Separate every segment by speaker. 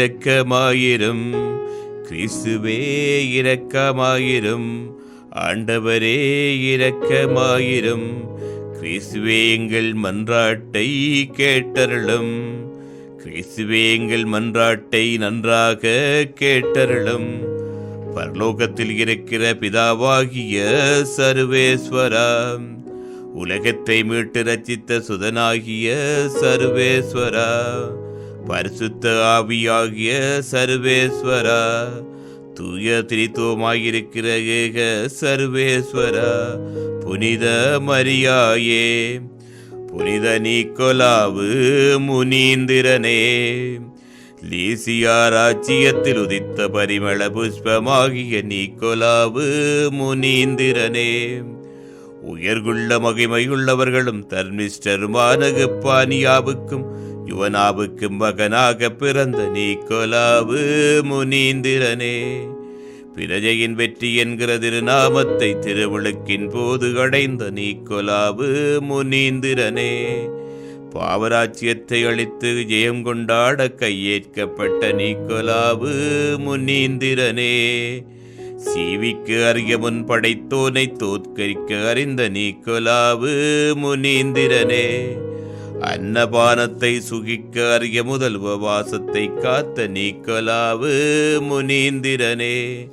Speaker 1: இரக்கமாயிரும். கிறிஸ்துவே இரக்கமாயிரும். ஆண்டவரே இரக்கமாயிரும். கிறிஸ்துவே எங்கள் மன்றாட்டை கேட்டருளும். கிறிஸ்துவே எங்கள் மன்றாட்டை நன்றாக கேட்டருளும். பரலோகத்தில் இருக்கிற பிதாவாகிய சர்வேஸ்வரா உலகத்தை மீட்டு ரச்சித்த சுதனாகிய சர்வேஸ்வரா பரிசுத்த ஆவியாகிய சர்வேஸ்வரா தூய திரித்துவமாயிருக்கிற ஏக சர்வேஸ்வரா புனித மரியாயே புனித நீக்கோலாவு முனீந்திரனே. லீசியா ராச்சியத்தில் உதித்த பரிமள புஷ்பமாகிய நீக்கோலாவு முனீந்திரனே. உயர்குள்ள மகிமையுள்ளவர்களும் தர்மிஸ்டருமான பானியாவுக்கும் யுவனாவுக்கு மகனாக பிறந்த நீக்கோலாவு முனீந்திரனே. பிரஜையின் வெற்றி என்கிற திருநாமத்தை திருவிழுக்கின் போது அடைந்த நீக்கோலாவு முனீந்திரனே. பாவராஜ்யத்தை அளித்து ஜெயம் கொண்டாட கையேற்கப்பட்ட நீக்கோலாவு முனீந்திரனே. சீவிக்கு அறிய முன் படைத்தோனை தோற்கரிக்க அறிந்த நீக்கோலாவு முனீந்திரனே. அன்னபானத்தை சுகிக்க அறிய முதல் உபவாசத்தை காத்த நீக்கலாவு முனீந்திரனே.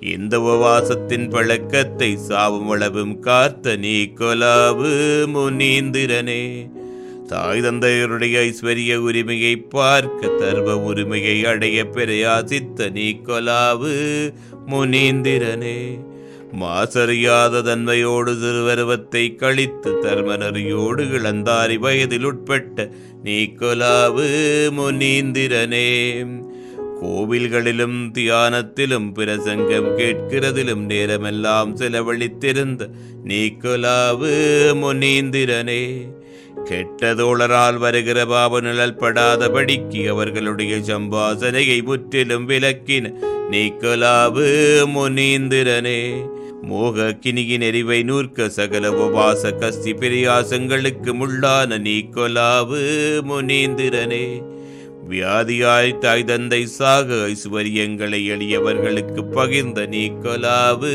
Speaker 1: இந்த உபவாசத்தின் பழக்கத்தை சாவும் அளவும் காத்த நீக்கலாவு முனீந்திரனே. தாய் தந்தையருடைய ஐஸ்வர்ய உரிமையை பார்க்க தர்வ உரிமையை அடைய பிரயாசித்த நீக்கோலாவு முனீந்திரனே. மாசறியாத தன்மையோடு சிறுவருவத்தை கழித்து தர்மநறியோடு இளந்தாரி வயதில் உட்பட்ட நீக்கோலாவு முனீந்திரனே. கோவில்களிலும் தியானத்திலும் பிரசங்கம் கேட்கிறதிலும் நேரமெல்லாம் செலவழித்திருந்த நீக்கோலாவு முனீந்திரனே. கெட்டதோழரால் வருகிற பாவ நிழல் படாதபடிக்கு அவர்களுடைய சம்பாசனையை முற்றிலும் விலக்கின நீக்கோலாவு முனீந்திரனே. மோக கிணியின் எரிவை நூற்க சகல உபாச கஸ்தி பிரியாசங்களுக்கு முள்ளான நீக்கோலாவு முனீந்திரனே. வியாதியாய் தாய் தந்தை சாக ஐஸ்வர்யங்களை எளியவர்களுக்கு பகிர்ந்த நீக்கோலாவு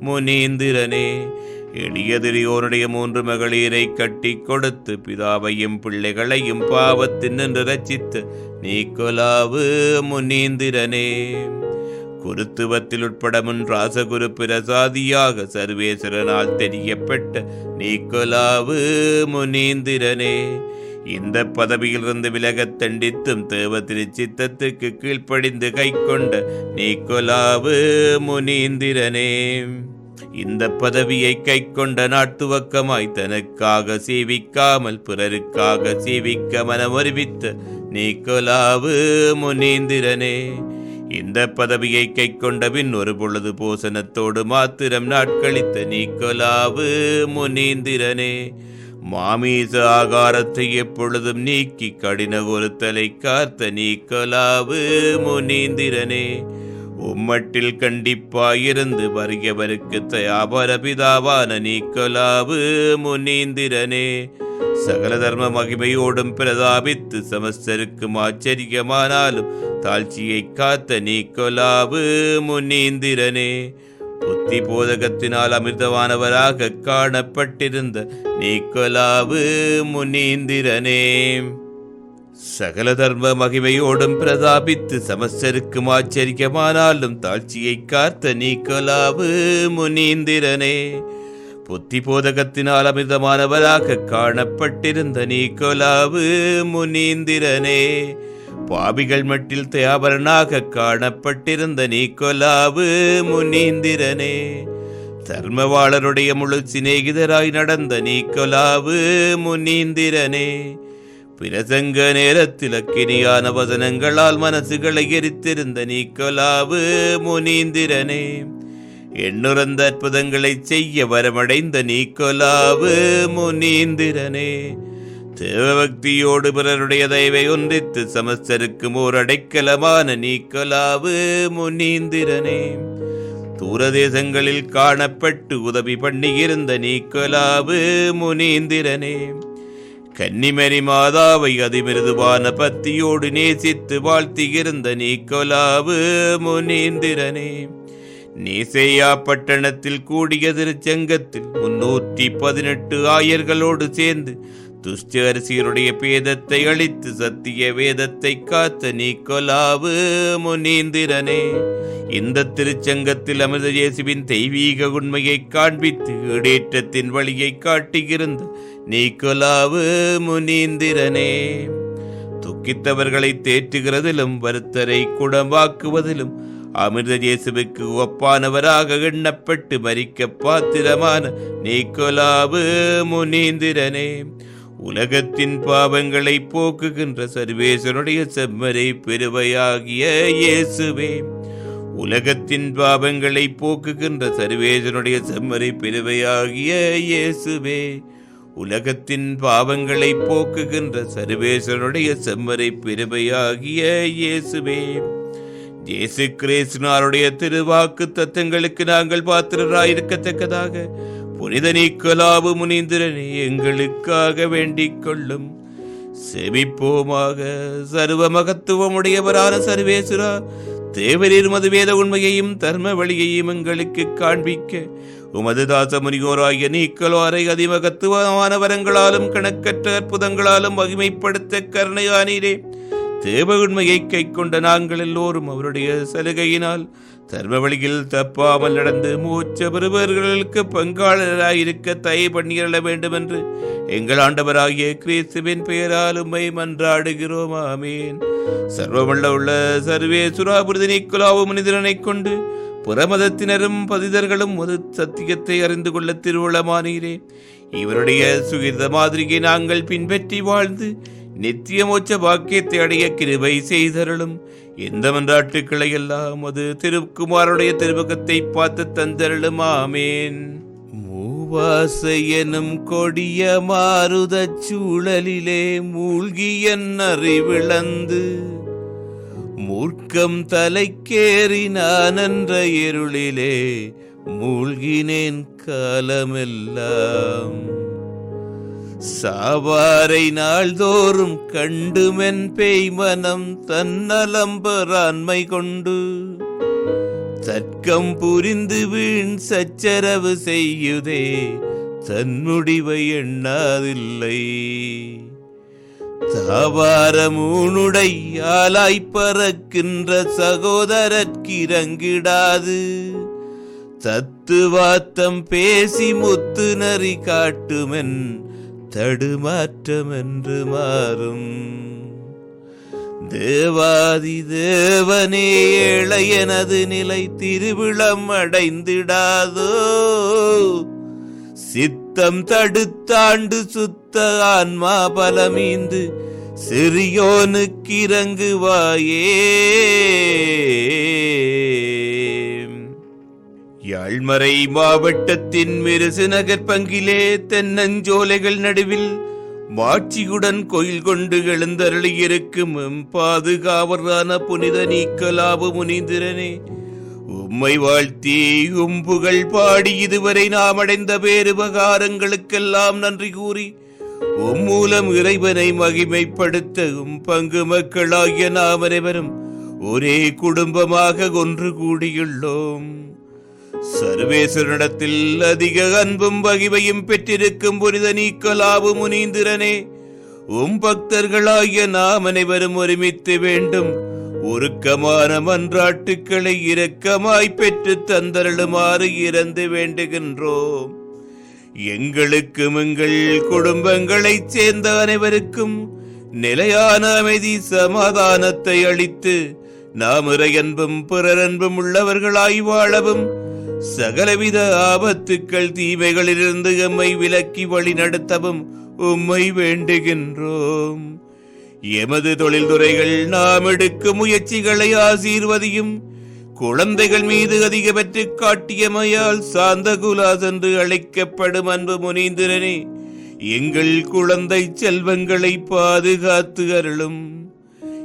Speaker 1: முனீந்திரனே. எளியதிரியோருடைய மூன்று மகளிரை கட்டி கொடுத்து பிதாவையும் பிள்ளைகளையும் பாவத்தின் நின்று ரச்சித்து கொலாவு முனீந்திரனே. குருத்துவத்தில் உட்பட முன் ராசகுரு பிரசாதியாக சர்வேஸ்வரனால் தெரியப்பட்ட நீக்கோலாவு முனீந்திரனே. இந்த பதவியிலிருந்து விலக தண்டித்தும் தேவ திருச்சித்தத்துக்கு கீழ்ப்படிந்து கை கொண்ட நீக்கோலாவு முனீந்திரனே. இந்த பதவியை கை கொண்ட நாட்டுவக்கமாய் தனக்காக சேவிக்காமல் பிறருக்காக சேவிக்க மனமறிவித்த நீக்கோலாவு முனீந்திரனே. இந்த பதவியை கை கொண்டபின் ஒரு பொழுது போசனத்தோடு மாத்திரம் நாட்களித்த நீக்கலாவு முனீந்திரனே மாமீச ஆகாரத்தை எப்பொழுதும் நீக்கி கடின ஒருத்தலை காத்த நீக்கலாவு முனீந்திரனே உம்மட்டில் கண்டிப்பாயிருந்து வருகிறவருக்கு தயாபர பிதாவான நீக்கோலாவு முனீந்திரனே சகல தர்ம மகிமையோடும் பிரதாபித்து சமஸ்தருக்கும் ஆச்சரியமானாலும் தாழ்ச்சியை காத்த நீக்கொலாவு முன்னீந்திரனே புத்தி போதகத்தினால் அமிர்தவானவராக காணப்பட்டிருந்த நீக்கொலாவு முன்னீந்திரனே சகல தர்ம மகிமையோடும் பிரதாபித்து சமஸ்தருக்கும் ஆச்சரியமானாலும் தாழ்ச்சியை காத்த நீக்கொலாவு முனீந்திரனே. புத்தி போதகத்தினால் அமிர்தமானவராக காணப்பட்டிருந்த நீக்கொலாவு முனீந்திரனே. பாபிகள் மட்டில் தயாபரனாக காணப்பட்டிருந்த நீக்கோலாவு முனீந்திரனே. தர்மவாளருடைய முழு சிநேகிதராய் நடந்த நீக்கோலாவு முனீந்திரனே. பிரசங்க நேரத்தில் அக்கினியான வசனங்களால் மனசுகளை எரித்திருந்த நீக்கோலாவு முனீந்திரனே. எண்ணுறந்த அற்புதங்களை செய்ய வரமடைந்த நீக்கோலாவு முனீந்திரனே. தேவபக்தியோடு பிறருடைய தயவை ஒன்றித்து சமஸ்தருக்கும் ஓர் அடைக்கலமான நீக்கலாவு முனீந்திரனே. தூரதேசங்களில் காணப்பட்டு உதவி பண்ணியிருந்த நீக்கலாவு முனீந்திரனே. கன்னிமரி மாதாவை அதிமிருதுவான பத்தியோடு நேசித்து வாழ்த்தியிருந்த நீக்கோலாவு முனீந்திரனே. நீசேயா பட்டணத்தில் கூடிய திருச்சங்கத்தில் முன்னூற்றி பதினெட்டு ஆயர்களோடு சேர்ந்து துஷ்டரசியருடைய பேதத்தை அழித்து சத்திய வேதத்தை காத்த நீக்கோலாவு முனீந்திரனே. இந்த திருச்சங்கத்தில் அமிர்த ஜேசுவின் தெய்வீக உண்மையை காண்பித்து ஈடேற்றத்தின் வழியை காட்டியிருந்த நீக்கோலாவு முனீந்திரனே. துக்கித்தவர்களை தேற்றுகிறதிலும் வருத்தரை குடமாக்குவதிலும் அமிர்த ஜேசுவுக்கு ஒப்பானவராக எண்ணப்பட்டு மறிக்க பாத்திரமான நீக்கோலாவு முனீந்திரனே. உலகத்தின் பாவங்களை போக்குகின்ற சர்வேசனுடைய செம்மறை பெருவையாகிய இயேசுவே. உலகத்தின் பாவங்களை போக்குகின்ற சர்வேசனுடைய செம்மறை பெருவையாகிய இயேசுவே. உலகத்தின் பாவங்களை போக்குகின்ற சர்வேசனுடைய செம்மறை பெருமையாகிய இயேசுவே. இயேசு கிரேசுனாருடைய திருவாக்கு தத்தங்களுக்கு நாங்கள் பாத்திரராயிருக்கத்தக்கதாக புனித நீக்கலாவு முனிந்திரனே எங்களுக்காக வேண்டிக் கொள்ளும். செவிப்போமாக சர்வ மகத்துவமுடையவரான சர்வேசுரா தேவரீர் மது வேத உண்மையையும் தர்ம வழியையும் எங்களுக்கு காண்பிக்க. உமது தாச முனிகோராகிய நீக்கலோரை அதிமகத்துவமான வரங்களாலும் கணக்கற்ற அற்புதங்களாலும் வகிமைப்படுத்த கருணையானீரே. தேவ உண்மையை கை கொண்ட நாங்கள் எல்லோரும் அவருடைய சலுகையினால் தர்ம வழியில் தப்பாமல் நடந்து மூச்ச பெறுபவர்களுக்கு பங்காளராயிருக்க தயை பண்ணியருள வேண்டும் என்று எங்கள் ஆண்டவராகிய கிறிஸ்துவின் பெயரால் உம்மை மன்றாடுகிறோம் ஆமீன். சர்வமல்ல உள்ள சர்வே சுராபுரிதினை நிக்குலாவும் மனிதனை கொண்டு புறமதத்தினரும் பதிதர்களும் ஒரு சத்தியத்தை அறிந்து கொள்ள திருவுளமானீரே இவருடைய சுகிர்த மாதிரியை நாங்கள் பின்பற்றி வாழ்ந்து நித்திய மோட்ச பாக்கியத்தை அடைய கிருபை செய்தருளும். இந்த மன்றாட்டுக்களை எல்லாம் அது திருக்குமாருடைய திருமுகத்தை பார்த்து தந்தருளும் ஆமேன். மூவாசை எனும் கொடிய மாறுத சூழலிலே மூழ்கி என் அறிவிழந்து மூர்க்கம் தலைக்கேறி நான் என்ற இருளிலே மூழ்கினேன் காலமெல்லாம். சாவாரை நாள்தோறும் கண்டுமென் பேய் மனம் தன்னலம்பரான்மை கொண்டு. தர்க்கம் புரிந்து வீண் சச்சரவு செய்யுதே தன்முடிவை எண்ணாதில்லை. தாவாரமூனுடை ஆலாய் பறக்கின்ற சகோதரற்கிறங்கிடாது தத்துவாத்தம் பேசி முத்து நரி காட்டுமென் தடுமாற்றம் என்று மாறும். தேவாதி தேவனே இளையனது நிலை திருவிழம் அடைந்திடாதோ? சித்தம் தடுத்தாண்டு சுத்த ஆன்மா பலமீந்து சிறியோனுக்கு இறங்குவாயே. யாழ்மறை மாவட்டத்தின் மெருசு நகர் பங்கிலே தென்னஞ்சோலைகள் நடுவில் மாட்சியுடன் கோயில் கொண்டு எழுந்தருளியிருக்கும் பாதுகாவரான புனித நீக்கலாபு முனிந்திரனே உம்மை வாழ்த்தி உம்புகள் பாடி இதுவரை நாம் அடைந்த பேருபகாரங்களுக்கெல்லாம் நன்றி கூறி உம் மூலம் இறைவனை மகிமைப்படுத்த உம் பங்கு மக்களாகிய நாம் அனைவரும் ஒரே குடும்பமாக ஒன்று கூடியுள்ளோம். சர்வேஸ்வரனிடத்தில் அதிக அன்பும் வகிவையும் பெற்றிருக்கும் புனித நீக்கலாவு முனீந்திரனே உம் பக்தர்களாகிய நாம் அனைவரும் ஒருமித்து வேண்டும். உருக்கமான மன்றாட்டுக்களை இரக்கமாய் பெற்று தந்தருளுமாறு இறந்து வேண்டுகின்றோம். எங்களுக்கும் எங்கள் குடும்பங்களைச் சேர்ந்த அனைவருக்கும் நிலையான அமைதி சமாதானத்தை அளித்து நாம் இறையன்பும் பிறரன்பும் உள்ளவர்களாய் வாழவும் சகலவித ஆபத்துக்கள் தீமைகளிலிருந்து எம்மை விலக்கி வழி நடத்தவும் உம்மை வேண்டுகின்றோம். எமது தொழில்துறைகள் நாம் எடுக்கும் முயற்சிகளை ஆசீர்வதியும் குழந்தைகள் மீது அதிக பெற்று காட்டியமையால் சாந்தகுலாஸ் என்று அழைக்கப்படும் அன்பு முனீந்திரனே எங்கள் குழந்தை செல்வங்களை பாதுகாத்து அருளும்.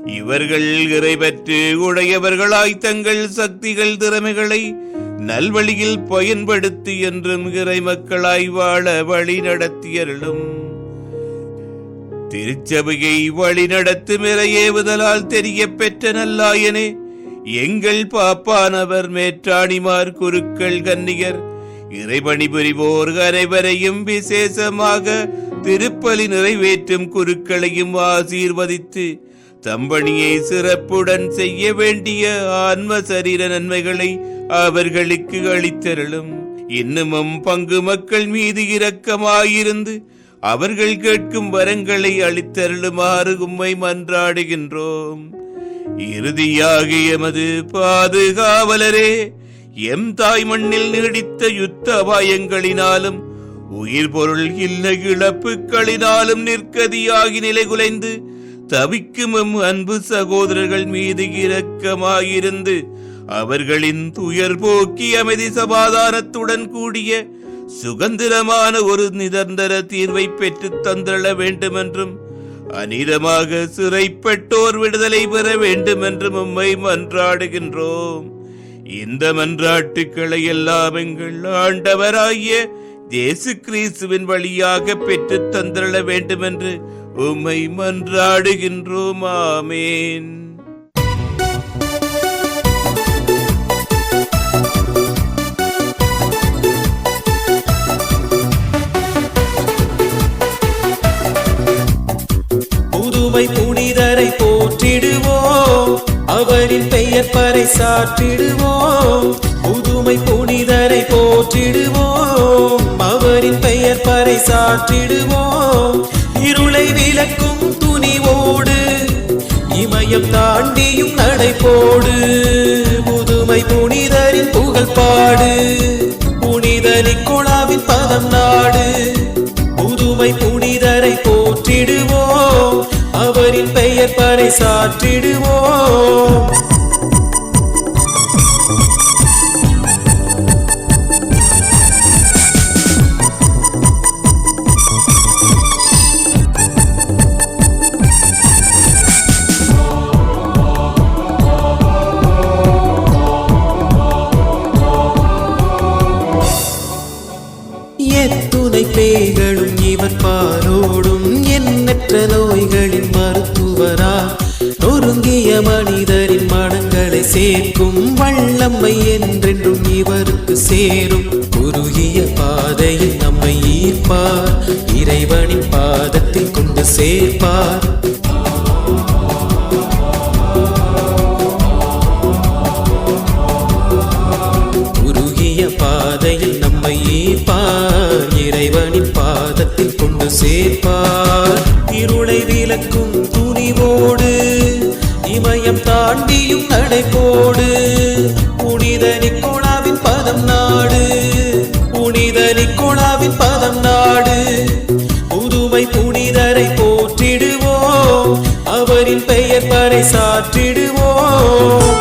Speaker 1: இவர்கள் இறைபற்று உடையவர்களாய் தங்கள் சக்திகள் திறமைகளை நல்வழியில் பயன்படுத்தி என்றும் இறை மக்களாய் வாழ வழி நடத்தியருளும். திருச்சபையை வழிநடத்தும் ஏவுதலால் தெரிய பெற்ற நல்லாயனே எங்கள் பாப்பானவர் மேற்றாணிமார் குருக்கள் கன்னியர் இறைபணி புரிவோர் அனைவரையும் விசேஷமாக திருப்பலி நிறைவேற்றும் குருக்களையும் ஆசீர்வதித்து தம்பணியை சிறப்புடன் செய்ய வேண்டிய ஆன்ம சரீர நன்மைகளை அவர்களுக்கு அளித்தருளும். இன்னமும் பங்கு மக்கள் மீது இரக்கமாயிருந்து அவர்கள் கேட்கும் வரங்களை அளித்தருளுமாறு உம்மை மன்றாடுகின்றோம். இறுதியாக எமது பாதுகாவலரே எம் தாய் மண்ணில் நீடித்த யுத்த அபாயங்களினாலும் உயிர் பொருள் இல்ல இழப்புகளினாலும் நிற்கதியாகி நிலைகுலைந்து தவிக்கும் எம் அன்பு சகோதரர்கள் மீது இரக்கமாயிருந்து அவர்களின் துயர் போக்கி அமைதி சமாதானத்துடன் கூடிய சுதந்திரமான ஒரு நிரந்தர தீர்வை பெற்று தந்தள வேண்டுமென்றும் அநீதமாக சிறைப்பட்டோர் விடுதலை பெற வேண்டுமென்றும் உம்மை மன்றாடுகின்றோம். இந்த மன்றாட்டுக்களை எல்லாம் எங்கள் ஆண்டவராகிய தேசு கிறிஸ்துவின் வழியாக பெற்று தந்திரள வேண்டுமென்று உம்மை மன்றாடுகின்றோம். ஆமேன்.
Speaker 2: அவரின் பெயர் பறைசாற்றிடுவோம். புதுமை புனிதரை போற்றிடுவோம். அவரின் பெயர் பறைசாற்றிடுவோம். இருளை விளக்கும் துணிவோடு இமயம் தாண்டியும் நடைபோடு புதுமை புனிதரின் புகழ் பாடு புனித நிக்கோளாவின் பதம் நாடு. புதுமை புனிதரை போற்றிடுவோம். அவரின் பெயர் பறைசாற்றிடுவோம். ஒடுங்கிய மனிதரின் மனங்களை சேர்க்கும் வல்லம்மை என்றென்றும் இவருக்கு சேரும். குறுகிய பாதையில் நம்மை ஈர்ப்பார். இறைவனின் பாதத்தில் கொண்டு சேர்ப்பார். நடைபோடு புனித நிக்கோளாவின் பதம் நாடு. புனித நிக்கோளாவின் பதம் நாடு. புதுமை புனிதரை போற்றிடுவோம். அவரின் பெயர் பறை சாற்றிடுவோம்.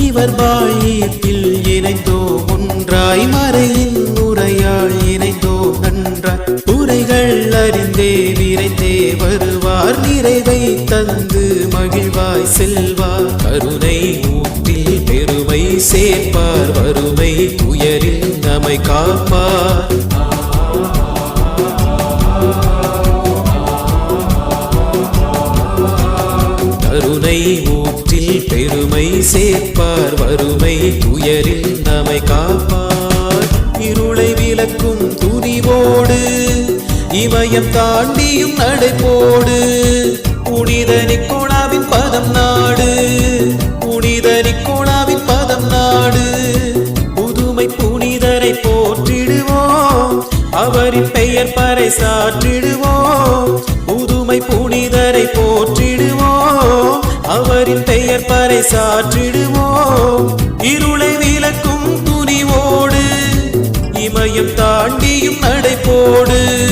Speaker 2: இவர் வாழியத்தில் அறிந்தே விரைந்தே வருவார். நிறைவை தந்து மகிழ்வாய் செல்வார். கருணை ஊற்றில் பெருமை சேர்ப்பார். வறுமை துயரில் நம்மை காப்பார். கருணை ஊற்றில் பெருமை சேர்ப்பார். வறுமை துயரில் நம்மை காப்பார். இருளை விளக்கும் துணிவோடு இமயம் தாண்டியும் நடைபோடு. புனித நிக்கோணாவின் பதம் நாடு. புனித நிக்கோணாவின் பதம் நாடு. புதுமை புனிதரை போற்றிடுவோம். அவரின் பெயர் பறை சாற்றிடுவோம். புதுமை புனிதரை போற்றிடுவோம். அவரின் பெயர் பறை சாற்றிடுவோம். இருளை விளக்கும் துணிவோடு. இமயம் தாண்டியும் நடைபோடு.